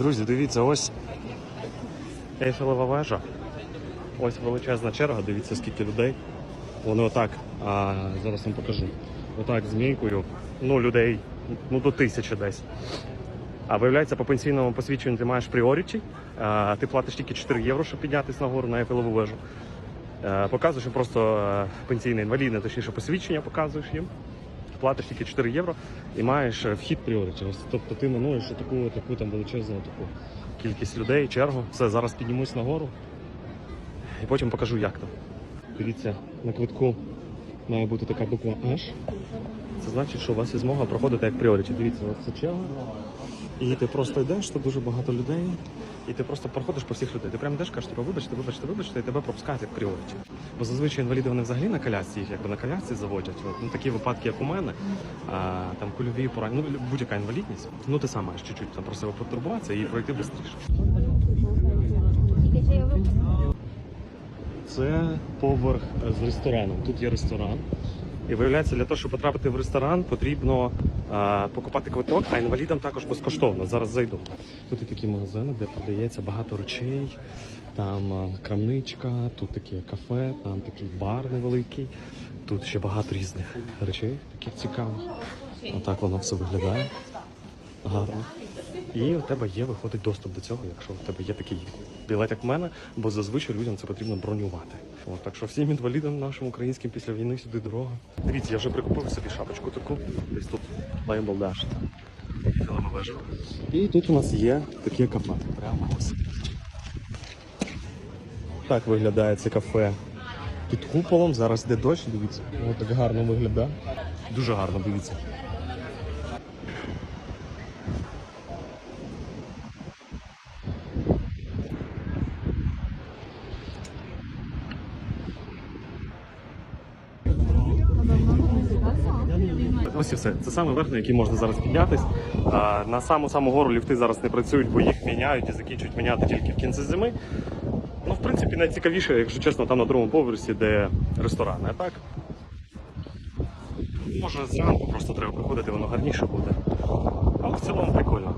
Друзі, дивіться, ось Ейфелева вежа. Ось величезна черга, дивіться, скільки людей. Вони отак, а, зараз вам покажу. Отак змійкою. Ну, людей ну, до тисячі десь. А виявляється, по пенсійному посвідченню ти маєш пріоріті, ти платиш тільки 4 євро, щоб піднятися нагору на Ейфелеву вежу. Е, Показуєш їм просто е, пенсійне інвалідне, точніше посвідчення показуєш їм. Платиш тільки 4 євро і маєш е, вхід пріоріті. Тобто ти минуєш таку, таку там величезну таку кількість людей, чергу. Все, зараз піднімусь нагору і потім покажу, як там. Дивіться, на квитку має бути така буква H. Це значить, що у вас є змога проходити як пріоріті. Дивіться, ось це черга. І ти просто йдеш, тут дуже багато людей, і ти просто проходиш по всіх людей. Ти прямо йдеш, кажеш, вибачте, вибачте, вибачте, і тебе пропускають як пріоріті. Бо зазвичай інваліди вони взагалі на колясці, їх якби на колясці заводять. От, ну, такі випадки, як у мене, а, там кульові поранення, ну будь-яка інвалідність. Ну ти сам маєш чуть-чуть там себе потурбуватися і пройти швидше. Це поверх з рестораном. Тут є ресторан. І виявляється, для того, щоб потрапити в ресторан, потрібно а, покупати квиток, а інвалідам також безкоштовно. Зараз зайду. Тут є такі магазини, де продається багато речей. Там а, крамничка, тут таке кафе, там такий бар невеликий. Тут ще багато різних речей, таких цікавих. Отак воно все виглядає. Гарно. І у тебе є, виходить доступ до цього, якщо у тебе є такий білет, як в мене, бо зазвичай людям це потрібно бронювати. От, так що всім інвалідам нашим українським після війни сюди дорога. Дивіться, я вже прикупив собі шапочку таку. Десь тут Лейбл Dash. І тут у нас є таке кафе. Прямо ось. Так виглядає це кафе. Під куполом, зараз йде дощ, дивіться. Ось так гарно виглядає. Дуже гарно, дивіться. Ось і все. Це саме верх, на який можна зараз піднятись. На саму саму гору ліфти зараз не працюють, бо їх міняють і закінчують міняти тільки в кінці зими. Ну, в принципі, найцікавіше, якщо чесно, там на другому поверсі, де ресторани. А так. Може зранку просто треба приходити, воно гарніше буде. Але в цілому прикольно.